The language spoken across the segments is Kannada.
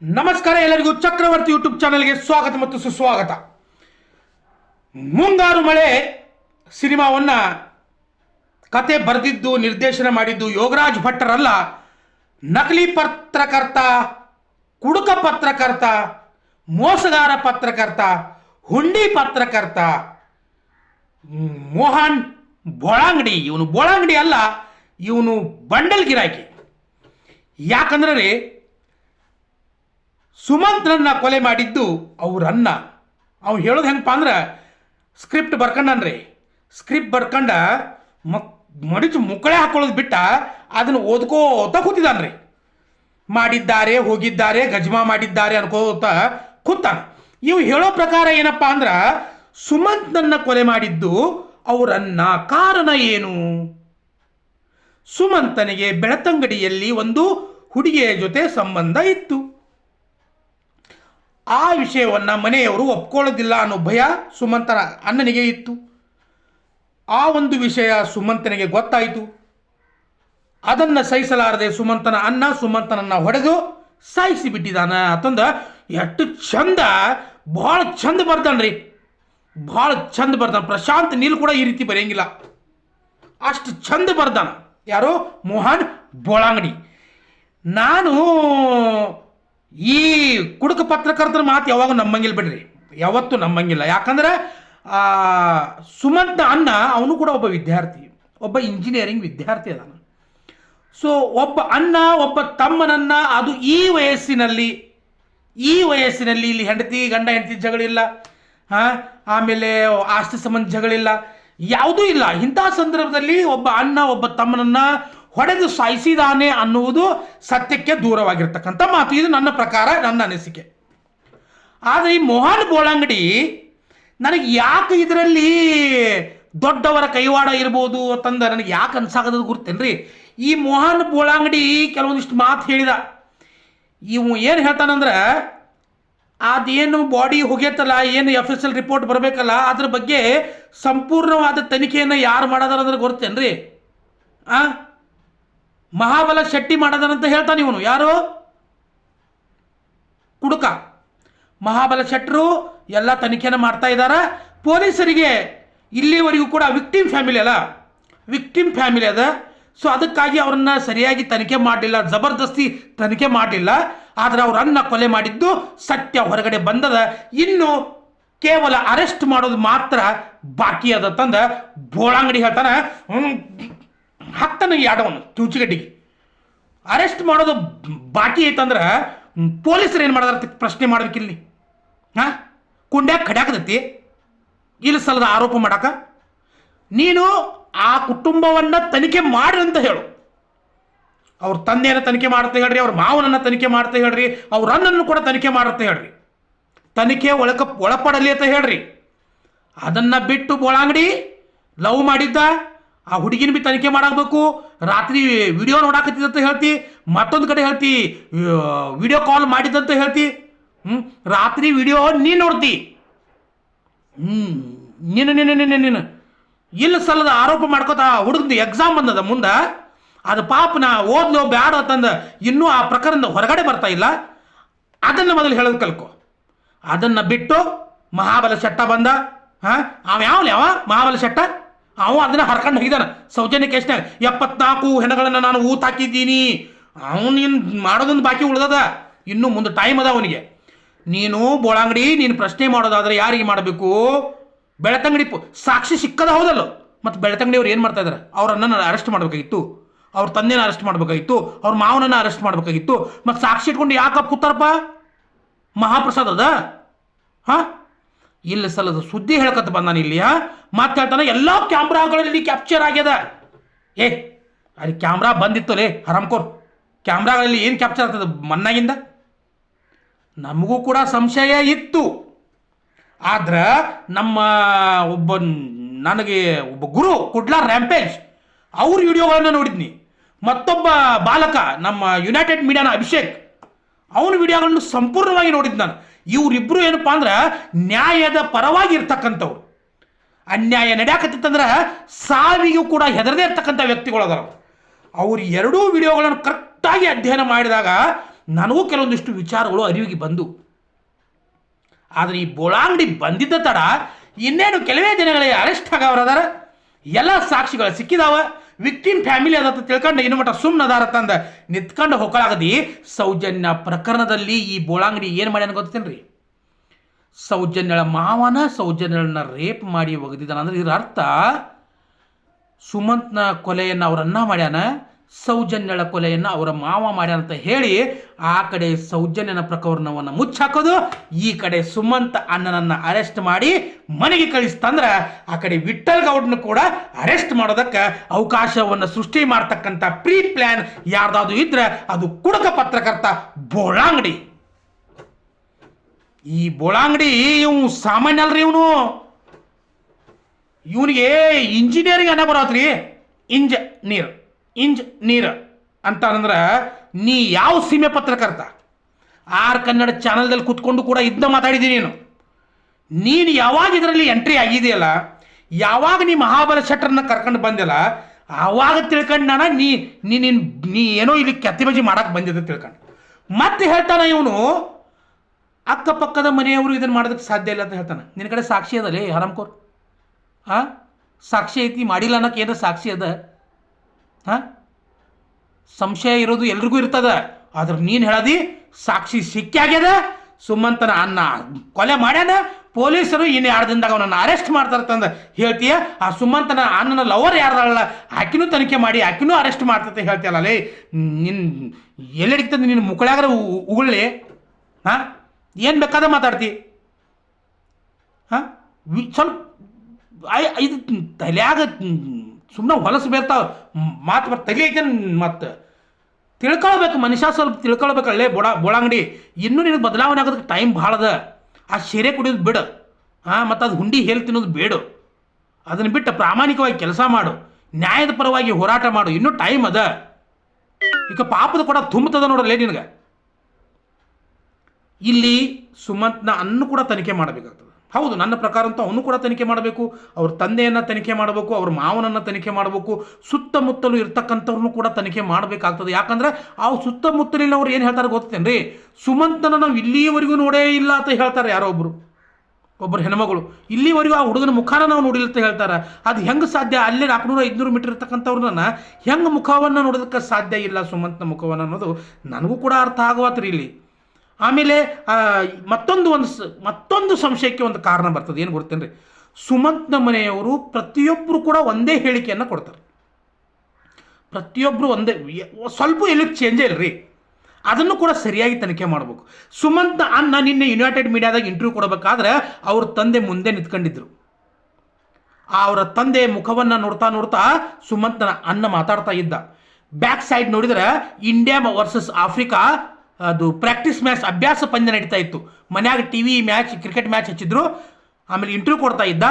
ನಮಸ್ಕಾರ ಎಲ್ಲರಿಗೂ ಚಕ್ರವರ್ತಿ ಯೂಟ್ಯೂಬ್ ಚಾನೆಲ್ಗೆ ಸ್ವಾಗತ ಮತ್ತು ಸುಸ್ವಾಗತ. ಮುಂಗಾರು ಮಳೆ ಸಿನಿಮಾವನ್ನ ಕತೆ ಬರೆದಿದ್ದು, ನಿರ್ದೇಶನ ಮಾಡಿದ್ದು ಯೋಗರಾಜ್ ಭಟ್ಟರಲ್ಲ, ನಕಲಿ ಪತ್ರಕರ್ತ, ಕುಡುಕ ಪತ್ರಕರ್ತ, ಮೋಸಗಾರ ಪತ್ರಕರ್ತ, ಹುಂಡಿ ಪತ್ರಕರ್ತ, ಮೋಹನ್ ಬೋಳಾಂಗಡಿ. ಇವನು ಬೋಳಾಂಗಡಿ ಅಲ್ಲ, ಇವನು ಬಂಡಲ್ ಗಿರಾಕಿ. ಯಾಕಂದ್ರೆ ಸುಮಂತ್ರನ್ನ ಕೊಲೆ ಮಾಡಿದ್ದು ಅವ್ರ ಅನ್ನ ಅವ್ ಹೇಳೋದು ಹೆಂಗಪ್ಪ ಅಂದ್ರೆ ಸ್ಕ್ರಿಪ್ಟ್ ಬರ್ಕಂಡನ್ರಿ ಸ್ಕ್ರಿಪ್ಟ್ ಬರ್ಕಂಡ ಮಕ್, ಮಡಿಚು ಮುಕ್ಕಳೆ ಹಾಕೊಳ್ಳೋದು ಬಿಟ್ಟ ಅದನ್ನು ಓದ್ಕೋತ ಕೂತಿದ್ದಾನ್ರಿ ಮಾಡಿದ್ದಾರೆ, ಹೋಗಿದ್ದಾರೆ, ಗಜ್ಮಾ ಮಾಡಿದ್ದಾರೆ ಅನ್ಕೋತ ಕೂತಾನ. ಇವು ಹೇಳೋ ಪ್ರಕಾರ ಏನಪ್ಪ ಅಂದ್ರೆ ಸುಮಂತ್ನನ್ನ ಕೊಲೆ ಮಾಡಿದ್ದು ಅವರನ್ನ ಕಾರಣ ಏನು? ಸುಮಂತನಿಗೆ ಬೆಳತಂಗಡಿಯಲ್ಲಿ ಒಂದು ಹುಡುಗಿಯ ಜೊತೆ ಸಂಬಂಧ ಇತ್ತು. ಆ ವಿಷಯವನ್ನು ಮನೆಯವರು ಒಪ್ಕೊಳ್ಳೋದಿಲ್ಲ ಅನ್ನೋ ಭಯ ಸುಮಂತನ ಅಣ್ಣನಿಗೆ ಇತ್ತು. ಆ ಒಂದು ವಿಷಯ ಸುಮಂತನಿಗೆ ಗೊತ್ತಾಯಿತು. ಅದನ್ನು ಸಹಿಸಲಾರದೆ ಸುಮಂತನ ಅನ್ನ ಸುಮಂತನನ್ನ ಹೊಡೆದು ಸಾಯಿಸಿ ಬಿಟ್ಟಿದ್ದಾನ ಅಂತಂದ ಎಷ್ಟು ಚಂದ, ಭಾಳ ಚಂದ ಬರ್ತಾನ್ರಿ ಭಾಳ ಚಂದ ಬರ್ತಾನೆ ಪ್ರಶಾಂತ್ ನೀಲ್ ಕೂಡ ಈ ರೀತಿ ಬರೆಯಂಗಿಲ್ಲ. ಅಷ್ಟು ಚಂದ ಬರ್ದಾನ. ಯಾರು? ಮೋಹನ್ ಬೋಳಾಂಗಡಿ ನಾನು ಈ ಕುಡುಕ ಪತ್ರಕರ್ತರ ಮಾತು ಯಾವಾಗ ನಂಬಂಗಿಲ್ಲ ಬಿಡ್ರಿ. ಯಾವತ್ತೂ ನಂಬಂಗಿಲ್ಲ ಯಾಕಂದ್ರೆ ಸುಮಂತ ಅಣ್ಣ, ಅವನು ಕೂಡ ಒಬ್ಬ ವಿದ್ಯಾರ್ಥಿ. ಒಬ್ಬ ಇಂಜಿನಿಯರಿಂಗ್ ವಿದ್ಯಾರ್ಥಿ ಅದಾನ. ಸೊ ಒಬ್ಬ ಅಣ್ಣ, ಒಬ್ಬ ತಮ್ಮನನ್ನ ಅದು ಈ ವಯಸ್ಸಿನಲ್ಲಿ ಈ ವಯಸ್ಸಿನಲ್ಲಿ ಇಲ್ಲಿ ಹೆಂಡತಿ, ಗಂಡ, ಹೆಂಡತಿ ಜಗಳಿಲ್ಲ. ಹಾಂ ಆಮೇಲೆ ಆಸ್ತಿ ಸಂಬಂಧ ಜಗಳಿಲ್ಲ. ಯಾವುದೂ ಇಲ್ಲ. ಇಂತಹ ಸಂದರ್ಭದಲ್ಲಿ ಒಬ್ಬ ಅಣ್ಣ, ಒಬ್ಬ ತಮ್ಮನನ್ನ ಹೊಡೆದು ಸಾಯಿಸಿದಾನೆ ಅನ್ನುವುದು ಸತ್ಯಕ್ಕೆ ದೂರವಾಗಿರ್ತಕ್ಕಂಥ ಮಾತು. ಇದು ನನ್ನ ಪ್ರಕಾರ, ನನ್ನ ಅನಿಸಿಕೆ. ಆದರೆ ಈ ಮೋಹನ್ ಬೋಳಂಗಡಿ ನನಗೆ ಯಾಕೆ ಇದರಲ್ಲಿ ದೊಡ್ಡವರ ಕೈವಾಡ ಇರ್ಬೋದು ಅಂತಂದ ನನಗೆ ಯಾಕೆ ಅನ್ಸಾಗದ ಗುರ್ತೇನ್ರಿ? ಈ ಮೋಹನ್ ಬೋಳಂಗಡಿ ಕೆಲವೊಂದಿಷ್ಟು ಮಾತು ಹೇಳಿದ. ಇವು ಏನು ಹೇಳ್ತಾನಂದ್ರೆ, ಅದೇನು ಬಾಡಿ ಹೋಗ್ಯತ್ತಲ್ಲ ಏನು ಎಲ್ ರಿಪೋರ್ಟ್ ಬರಬೇಕಲ್ಲ, ಅದ್ರ ಬಗ್ಗೆ ಸಂಪೂರ್ಣವಾದ ತನಿಖೆಯನ್ನು ಯಾರು ಮಾಡೋದಾರಂದ್ರೆ ಗೊತ್ತೇನ್ರಿ ಆ? ಮಹಾಬಲ ಶೆಟ್ಟಿ ಮಾಡದನಂತ ಹೇಳ್ತಾನೆ ಇವನು. ಯಾರು? ಕುಡುಕ. ಮಹಾಬಲ ಶೆಟ್ಟರು ಎಲ್ಲ ತನಿಖೆನ ಮಾಡ್ತಾ ಇದ್ದಾರೆ ಪೊಲೀಸರಿಗೆ ಇಲ್ಲಿವರೆಗೂ ಕೂಡ ವಿಕ್ಟಿಮ್ ಫ್ಯಾಮಿಲಿ ಅಲ್ಲ? ವಿಕ್ಟಿಮ್ ಫ್ಯಾಮಿಲಿ ಅದ. ಸೊ ಅದಕ್ಕಾಗಿ ಅವ್ರನ್ನ ಸರಿಯಾಗಿ ತನಿಖೆ ಮಾಡಲಿಲ್ಲ, ಜಬರ್ದಸ್ತಿ ತನಿಖೆ ಮಾಡಲಿಲ್ಲ. ಆದರೆ ಅನ್ನ ಕೊಲೆ ಮಾಡಿದ್ದು ಸತ್ಯ ಹೊರಗಡೆ ಬಂದದ. ಇನ್ನು ಕೇವಲ ಅರೆಸ್ಟ್ ಮಾಡೋದು ಮಾತ್ರ ಬಾಕಿ ಅದ ತಂದ. ಬೋಳಂಗಡಿ ಹೇಳ್ತಾನ ಯಾಡವನು ಈ ಆಟವನ್ನು ಅರೆಸ್ಟ್ ಮಾಡೋದು ಬಾಕಿ ಐತಂದ್ರೆ, ಪೊಲೀಸರು ಏನು ಮಾಡಿದಾರ ಪ್ರಶ್ನೆ ಮಾಡ್ಬೇಕಿಲ್ಲಿ? ಹಾಂ? ಕುಂಡ್ಯಾಗ ಕಡ್ಯಾಕದತ್ತಿ ಇಲ್ಲಿ ಸಲದ ಆರೋಪ ಮಾಡಾಕ? ನೀನು ಆ ಕುಟುಂಬವನ್ನು ತನಿಖೆ ಮಾಡಿ ಅಂತ ಹೇಳು. ಅವ್ರ ತಂದೆಯನ್ನು ತನಿಖೆ ಮಾಡ್ತಾ ಹೇಳ್ರಿ, ಅವ್ರ ಮಾವನನ್ನು ತನಿಖೆ ಮಾಡ್ತಾ ಹೇಳ್ರಿ, ಅವ್ರ ಅಣ್ಣನ್ನು ಕೂಡ ತನಿಖೆ ಮಾಡುತ್ತೆ ಹೇಳ್ರಿ. ತನಿಖೆ ಒಳಕ ಒಳಪಡಲಿ ಅಂತ ಹೇಳ್ರಿ. ಅದನ್ನು ಬಿಟ್ಟು ಬೋಳಂಗಡಿ ಲವ್ ಮಾಡಿದ್ದ ಆ ಹುಡುಗಿನ ಬಿ ತನಿಖೆ ಮಾಡಬೇಕು ರಾತ್ರಿ ವಿಡಿಯೋ ನೋಡಾಕತ್ತಿದಂತ ಹೇಳ್ತಿ. ಮತ್ತೊಂದು ಕಡೆ ಹೇಳ್ತಿ ವಿಡಿಯೋ ಕಾಲ್ ಮಾಡಿದಂತ ಹೇಳ್ತಿ. ಹ್ಮ್, ರಾತ್ರಿ ವಿಡಿಯೋ ನೀ ನೋಡ್ತಿ. ಹ್ಮ್, ನೀನು ನೀನು ನೀನು ನೀನು. ಇಲ್ಲ ಸಲ್ಲದ ಆರೋಪ ಮಾಡ್ಕೋತ ಹುಡುಗಂದು ಎಕ್ಸಾಮ್ ಬಂದದ ಮುಂದೆ. ಅದು ಪಾಪ ನಾ ಓದ್ಲೋ ಬ್ಯಾಡ ತಂದ ಇನ್ನೂ ಆ ಪ್ರಕರಣದ ಹೊರಗಡೆ ಬರ್ತಾ ಇಲ್ಲ. ಅದನ್ನು ಮೊದಲು ಹೇಳೋದು ಕಲ್ಕೊ. ಅದನ್ನ ಬಿಟ್ಟು ಮಹಾಬಲ ಶೆಟ್ಟ ಬಂದ. ಹಾಂ? ಯಾವ ಯಾವ ಮಹಾಬಲ ಶೆಟ್ಟ? ಅವ ಅದನ್ನ ಹರ್ಕೊಂಡು ಹೋಗಿದಾನ. ಸೌಜನ್ಯ ಕೇಸ್ನಾಗ ಎಪ್ಪತ್ನಾಲ್ಕು ಹೆಣಗಳನ್ನು ನಾನು ಊತ ಹಾಕಿದ್ದೀನಿ. ಅವನಿನ್ ನೀನು ಮಾಡೋದೊಂದು ಬಾಕಿ ಉಳ್ದದ. ಇನ್ನೂ ಮುಂದೆ ಟೈಮ್ ಅದ ಅವನಿಗೆ. ನೀನು ಬೋಳಂಗಡಿ ನೀನು ಪ್ರಶ್ನೆ ಮಾಡೋದಾದ್ರೆ ಯಾರಿಗೆ ಮಾಡಬೇಕು? ಬೆಳತಂಗಡಿ ಸಾಕ್ಷಿ ಸಿಕ್ಕದ ಹೌದಲ್ಲ? ಮತ್ತು ಬೆಳತಂಗಡಿಯವ್ರು ಏನು ಮಾಡ್ತಾ ಇದಾರೆ? ಅವ್ರ ಅಣ್ಣನ ಅರೆಸ್ಟ್ ಮಾಡಬೇಕಾಗಿತ್ತು. ಅವ್ರ ತಂದೆನ ಅರೆಸ್ಟ್ ಮಾಡಬೇಕಾಗಿತ್ತು. ಅವ್ರ ಮಾವನನ್ನ ಅರೆಸ್ಟ್ ಮಾಡಬೇಕಾಗಿತ್ತು. ಮತ್ತು ಸಾಕ್ಷಿ ಇಟ್ಕೊಂಡು ಯಾಕಪ್ಪ ಕೂತಾರಪ್ಪ? ಮಹಾಪ್ರಸಾದ್ ಅದ ಹಾ? ಇಲ್ಲ ಸಲದ ಸುದ್ದಿ ಹೇಳ್ಕತ್ತ ಬಂದಾನ ಇಲ್ಲಿ ಮಾತಾಡ್ತಾನೆ ಎಲ್ಲ ಕ್ಯಾಮ್ರಾಗಳಲ್ಲಿ ಕ್ಯಾಪ್ಚರ್ ಆಗ್ಯದ. ಏ, ಅಲ್ಲಿ ಕ್ಯಾಮ್ರಾ ಬಂದಿತ್ತು ಲೇ ಹರಾಮ್ಕೋರ್ ಕ್ಯಾಮ್ರಾಗಳಲ್ಲಿ ಏನು ಕ್ಯಾಪ್ಚರ್ ಆಗ್ತದೆ ಮನ್ನಾಗಿಂದ? ನಮಗೂ ಕೂಡ ಸಂಶಯ ಇತ್ತು. ಆದ್ರೆ ನಮ್ಮ ಒಬ್ಬ, ನನಗೆ ಒಬ್ಬ ಗುರು ಕುಡ್ಲಾ ರ್ಯಾಂಪೇಜ್ ಅವ್ರ ವಿಡಿಯೋಗಳನ್ನು ನೋಡಿದ್ನಿ. ಮತ್ತೊಬ್ಬ ಬಾಲಕ ನಮ್ಮ ಯುನೈಟೆಡ್ ಮೀಡಿಯಾನ ಅಭಿಷೇಕ್ ಅವನ ವಿಡಿಯೋಗಳನ್ನು ಸಂಪೂರ್ಣವಾಗಿ ನೋಡಿದ್ದು ನಾನು. ಇವರಿಬ್ಬರು ಏನಪ್ಪ ಅಂದ್ರೆ ನ್ಯಾಯದ ಪರವಾಗಿ ಇರ್ತಕ್ಕಂಥವ್ರು. ಅನ್ಯಾಯ ನಡೆಯಾಕತ್ತಿತ್ತಂದ್ರೆ ಸಾವಿಗೂ ಕೂಡ ಹೆದರದೇ ಇರ್ತಕ್ಕಂಥ ವ್ಯಕ್ತಿಗಳು ಅವರು ಅವ್ರು ಎರಡೂ ವಿಡಿಯೋಗಳನ್ನು ಕರೆಕ್ಟಾಗಿ ಅಧ್ಯಯನ ಮಾಡಿದಾಗ ನನಗೂ ಕೆಲವೊಂದಿಷ್ಟು ವಿಚಾರಗಳು ಅರಿವಿಗೆ ಬಂದು. ಆದರೆ ಈ ಬೋಳಾಂಗಡಿ ಬಂದಿದ್ದ ತಡ ಇನ್ನೇನು ಕೆಲವೇ ದಿನಗಳಿಗೆ ಅರೆಸ್ಟ್ ಆಗವ್ರದಾರ? ಎಲ್ಲ ಸಾಕ್ಷಿಗಳು ಸಿಕ್ಕಿದಾವ? ವಿಕ್ಟಿಮ್ ಫ್ಯಾಮಿಲಿ ಅದ ತಿಳ್ಕೊಂಡು ಏನು ಮಟ್ಟ ಸುಮ್ಮನೆ ಅದಾರ ತಂದ. ನಿತ್ಕೊಂಡು ಹೊಕ್ಕಳಾಗದಿ, ಸೌಜನ್ಯ ಪ್ರಕರಣದಲ್ಲಿ ಈ ಬೋಳಾಂಗಡಿ ಏನು ಮಾಡ್ಯಾನ ಗೊತ್ತೇನ್ರಿ? ಸೌಜನ್ಯಳ ಮಾವನ ಸೌಜನ್ಯಳನ್ನ ರೇಪ್ ಮಾಡಿ ಒಗೆದಿದ್ದಾನೆ ಅಂದ್ರೆ ಇದರ ಅರ್ಥ ಸುಮಂತ್ನ ಕೊಲೆಯನ್ನು ಅವರನ್ನ ಮಾಡ್ಯಾನ ಸೌಜನ್ಯಳ ಕೊಲೆಯನ್ನು ಅವರ ಮಾವ ಮಾಡ್ಯಾನ ಅಂತ ಹೇಳಿ ಆ ಕಡೆ ಸೌಜನ್ಯನ ಪ್ರಕರಣವನ್ನು ಮುಚ್ಚಾಕೋದು, ಈ ಕಡೆ ಸುಮಂತ್ ಅಣ್ಣನನ್ನು ಅರೆಸ್ಟ್ ಮಾಡಿ ಮನೆಗೆ ಕಳಿಸ್ತಂದ್ರೆ ಆ ಕಡೆ ವಿಠಲ್ ಗೌಡ್ನ ಕೂಡ ಅರೆಸ್ಟ್ ಮಾಡೋದಕ್ಕೆ ಅವಕಾಶವನ್ನು ಸೃಷ್ಟಿ ಮಾಡ್ತಕ್ಕಂಥ ಪ್ರೀ ಪ್ಲ್ಯಾನ್ ಯಾರ್ದಾದ್ರು ಇದ್ರೆ ಅದು ಕುಡಕ ಪತ್ರಕರ್ತ ಬೋಳಾಂಗಡಿ. ಈ ಬೋಳಾಂಗಡಿ ಇವನು ಸಾಮಾನ್ಯ ಅಲ್ರಿ ಇವನು. ಇವನಿಗೆ ಇಂಜಿನಿಯರಿಂಗ್ ಅನ್ನ ಬರೋತ್ರಿ. ಇಂಜ ನೀರು ಇಂಜ್ ನೀರ್ ಅಂತ ನೀ ಯಾವ ಸೀಮೆ ಪತ್ರಕರ್ತ? ಆರ್ ಕನ್ನಡ ಚಾನಲ್ದಲ್ಲಿ ಕೂತ್ಕೊಂಡು ಕೂಡ ಇದನ್ನ ಮಾತಾಡಿದ್ದೀನಿ ನೀನು. ನೀನು ಯಾವಾಗ ಇದರಲ್ಲಿ ಎಂಟ್ರಿ ಆಗಿದೆಯಲ್ಲ, ಯಾವಾಗ ನೀ ಮಹಾಬಲ ಶೆಟ್ಟರನ್ನ ಕರ್ಕೊಂಡು ಬಂದಿಲ್ಲ, ಆವಾಗ ತಿಳ್ಕೊಂಡು ನಾನು ನೀ ನೀನ್, ನೀ ಏನೋ ಇಲ್ಲಿ ಕೆತ್ತಿಬಜಿ ಮಾಡಕ್ಕೆ ಬಂದಿದ್ದೆ ತಿಳ್ಕೊಂಡು. ಮತ್ತೆ ಹೇಳ್ತಾನ ಇವನು, ಅಕ್ಕಪಕ್ಕದ ಮನೆಯವರು ಇದನ್ನು ಮಾಡೋದಕ್ಕೆ ಸಾಧ್ಯ ಇಲ್ಲ ಅಂತ ಹೇಳ್ತಾನೆ. ನಿನ್ನ ಕಡೆ ಸಾಕ್ಷಿ ಅದಲ್ಲೇ ಹರಾಮ್ಕೋರ್? ಹಾಂ ಸಾಕ್ಷಿ ಐತಿ, ಮಾಡಿಲ್ಲ ಅನ್ನೋಕೆ ಏನೋ ಸಾಕ್ಷಿ ಅದ? ಹಾಂ? ಸಂಶಯ ಇರೋದು ಎಲ್ರಿಗೂ ಇರ್ತದ. ಆದ್ರೆ ನೀನು ಹೇಳದಿ, ಸಾಕ್ಷಿ ಸಿಕ್ಕಾಗ್ಯದ ಸುಮಂತನ ಅನ್ನ ಕೊಲೆ ಮಾಡ್ಯಾನ, ಪೊಲೀಸರು ಇನ್ನು ಎರಡು ದಿನದಾಗ ಅವನನ್ನು ಅರೆಸ್ಟ್ ಮಾಡ್ತಾರಂತಂದು ಹೇಳ್ತೀಯ, ಆ ಸುಮಂತನ ಅಣ್ಣನ ಲವರ್ ಯಾರಲ್ಲ ಆಕಿನೂ ತನಿಖೆ ಮಾಡಿ ಆಕಿನೂ ಅರೆಸ್ಟ್ ಮಾಡ್ತಂತ ಹೇಳ್ತೀಯಲ್ಲ, ಲೇ ನಿನ್ನ ಎಲ್ಲಿ ಹಿಡಿತದ ನಿನ್ನ ಮುಕ್ಕಳಾಗ್ರ ಉಗುಳ್ಳಿ ಹಾಂ? ಏನು ಬೇಕಾದ ಮಾತಾಡ್ತಿ? ಹಾಂ? ಸ್ವಲ್ಪ ಇದು ತಲೆಯಾಗ ಸುಮ್ಮನೆ ಹೊಲಸು ಬೇರ್ತಾವ. ಮಾತು ತಲೆ ಐತೆ ಮತ್ತು ತಿಳ್ಕೊಳ್ಬೇಕು ಮನುಷ್ಯ ಸ್ವಲ್ಪ ತಿಳ್ಕೊಳ್ಬೇಕು ಅಲ್ಲೇ ಬೋಡ ಬೋಳಂಗಡಿ ಇನ್ನೂ ನಿನಗೆ ಬದಲಾವಣೆ ಆಗೋದಕ್ಕೆ ಟೈಮ್ ಭಾಳ ಅದ. ಆ ಸೀರೆ ಕುಡಿಯೋದು ಬಿಡು. ಹಾಂ ಮತ್ತು ಅದು ಹುಂಡಿ ಹೇಳಿ ತಿನ್ನೋದು ಬೇಡು. ಅದನ್ನು ಬಿಟ್ಟು ಪ್ರಾಮಾಣಿಕವಾಗಿ ಕೆಲಸ ಮಾಡು. ನ್ಯಾಯದ ಪರವಾಗಿ ಹೋರಾಟ ಮಾಡು. ಇನ್ನೂ ಟೈಮ್ ಅದ. ಈಗ ಪಾಪದ ಕೂಡ ತುಂಬುತ್ತದ ನೋಡಲೇ ನಿನಗೆ. ಇಲ್ಲಿ ಸುಮಂತ್ನ ಅನ್ನು ಕೂಡ ತನಿಖೆ ಮಾಡಬೇಕಾಗ್ತದೆ. ಹೌದು, ನನ್ನ ಪ್ರಕಾರ ಅಂತೂ ಅವನು ಕೂಡ ತನಿಖೆ ಮಾಡಬೇಕು, ಅವ್ರ ತಂದೆಯನ್ನು ತನಿಖೆ ಮಾಡಬೇಕು, ಅವ್ರ ಮಾವನನ್ನು ತನಿಖೆ ಮಾಡಬೇಕು, ಸುತ್ತಮುತ್ತಲು ಇರ್ತಕ್ಕಂಥವ್ರನ್ನು ಕೂಡ ತನಿಖೆ ಮಾಡಬೇಕಾಗ್ತದೆ. ಯಾಕಂದ್ರೆ ಆ ಸುತ್ತಮುತ್ತಲಿನವ್ರು ಏನು ಹೇಳ್ತಾರೆ ಗೊತ್ತೇನ್ರಿ? ಸುಮಂತನ ನಾವು ಇಲ್ಲಿಯವರೆಗೂ ನೋಡೇ ಇಲ್ಲ ಅಂತ ಹೇಳ್ತಾರೆ ಯಾರೋ ಒಬ್ಬರು ಒಬ್ಬರು ಹೆಣ್ಮಗಳು. ಇಲ್ಲಿವರೆಗೂ ಆ ಹುಡುಗನ ಮುಖಾನ ನಾವು ನೋಡಿಲ್ಲ ಅಂತ ಹೇಳ್ತಾರೆ. ಅದು ಹೆಂಗೆ ಸಾಧ್ಯ? ಅಲ್ಲೇ ನಾಲ್ಕುನೂರ ಐದುನೂರು ಮೀಟರ್ ಇರ್ತಕ್ಕಂಥವ್ರನ್ನ ಹೆಂಗೆ ಮುಖವನ್ನು ನೋಡೋದಕ್ಕೆ ಸಾಧ್ಯ ಇಲ್ಲ ಸುಮಂತನ ಮುಖವನ್ನು ಅನ್ನೋದು ನನಗೂ ಕೂಡ ಅರ್ಥ ಆಗುವತ್ರಿ ಇಲ್ಲಿ. ಆಮೇಲೆ ಮತ್ತೊಂದು ಒಂದು ಮತ್ತೊಂದು ಸಂಶಯಕ್ಕೆ ಒಂದು ಕಾರಣ ಬರ್ತದೆ. ಏನು ಗೊತ್ತೇನ್ರಿ? ಸುಮಂತ್ನ ಮನೆಯವರು ಪ್ರತಿಯೊಬ್ಬರು ಕೂಡ ಒಂದೇ ಹೇಳಿಕೆಯನ್ನು ಕೊಡ್ತಾರೆ. ಪ್ರತಿಯೊಬ್ಬರು ಒಂದೇ, ಸ್ವಲ್ಪ ಎಲ್ಲಿ ಚೇಂಜೇ ಇಲ್ಲರಿ ಅದನ್ನು ಕೂಡ ಸರಿಯಾಗಿ ತನಿಖೆ ಮಾಡಬೇಕು. ಸುಮಂತ್ ಅನ್ನ ನಿನ್ನೆ ಯುನೈಟೆಡ್ ಮೀಡಿಯಾದಾಗ ಇಂಟರ್ವ್ಯೂ ಕೊಡಬೇಕಾದ್ರೆ ಅವ್ರ ತಂದೆ ಮುಂದೆ ನಿಂತ್ಕೊಂಡಿದ್ರು. ಅವರ ತಂದೆ ಮುಖವನ್ನು ನೋಡ್ತಾ ನೋಡ್ತಾ ಸುಮಂತ್ನ ಅನ್ನ ಮಾತಾಡ್ತಾ ಇದ್ದ. ಬ್ಯಾಕ್ ಸೈಡ್ ನೋಡಿದ್ರೆ ಇಂಡಿಯಾ ವರ್ಸಸ್ ಆಫ್ರಿಕಾ ಅದು ಪ್ರಾಕ್ಟೀಸ್ ಮ್ಯಾಚ್ ಅಭ್ಯಾಸ ಪಂದ್ಯ ನಡೀತಾ ಇತ್ತು. ಮನ್ಯಾಗ T V match cricket match ಹಚ್ಚಿದ್ರು. ಆಮೇಲೆ ಇಂಟರ್ವ್ಯೂ ಕೊಡ್ತಾ ಇದ್ದ.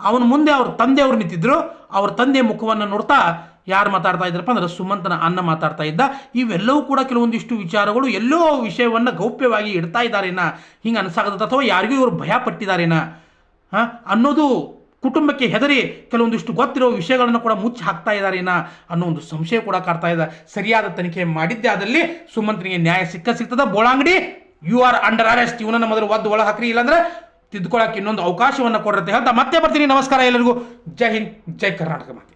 ಅವನ ಮುಂದೆ ಅವ್ರ ತಂದೆಯವರು ನಿಂತಿದ್ರು. ಅವ್ರ ತಂದೆ ಮುಖವನ್ನು ನೋಡ್ತಾ ಯಾರು ಮಾತಾಡ್ತಾ ಇದ್ರಪ್ಪ ಅಂದ್ರೆ ಸುಮಂತನ ಅನ್ನ ಮಾತಾಡ್ತಾ ಇದ್ದ. ಇವೆಲ್ಲವೂ ಕೂಡ ಕೆಲವೊಂದಿಷ್ಟು ವಿಚಾರಗಳು ಎಲ್ಲೋ ವಿಷಯವನ್ನು ಗೌಪ್ಯವಾಗಿ ಇಡ್ತಾ ಇದ್ದಾರೇನಾ? ಹಿಂಗೆ ಅನ್ಸಾಗದ ಅಥವಾ ಯಾರಿಗೂ ಇವರು ಭಯ ಪಟ್ಟಿದ್ದಾರೇನಾ? ಹಾಂ? ಅನ್ನೋದು ಕುಟುಂಬಕ್ಕೆ ಹೆದರಿ ಕೆಲವೊಂದಿಷ್ಟು ಗೊತ್ತಿರೋ ವಿಷಯಗಳನ್ನು ಕೂಡ ಮುಚ್ಚಿ ಹಾಕ್ತಾ ಇದ್ದಾರೇನ ಅನ್ನೋ ಒಂದು ಸಂಶಯ ಕೂಡ ಕಾಡ್ತಾ ಇದೆ. ಸರಿಯಾದ ತನಿಖೆ ಮಾಡಿದ್ದೇ ಆದಲ್ಲಿ ಸುಮಂತ್ರಿಗೆ ನ್ಯಾಯ ಸಿಕ್ಕ ಸಿಗ್ತದ. Bolangadi you are under arrest ಇವನನ್ನು ಮೊದಲು ಒದ್ದು ಒಳ ಹಾಕ್ರಿ, ಇಲ್ಲಾಂದ್ರೆ ತಿದ್ದುಕೊಳ್ಳೋಕೆ ಇನ್ನೊಂದು ಅವಕಾಶವನ್ನು ಕೊಡ್ರತ್ತೆ ಹೇಳ್ತಾ ಮತ್ತೆ ಬರ್ತೀನಿ. ನಮಸ್ಕಾರ ಎಲ್ಲರಿಗೂ. ಜೈ ಹಿಂದ್, ಜೈ ಕರ್ನಾಟಕ ಮಾತೆ.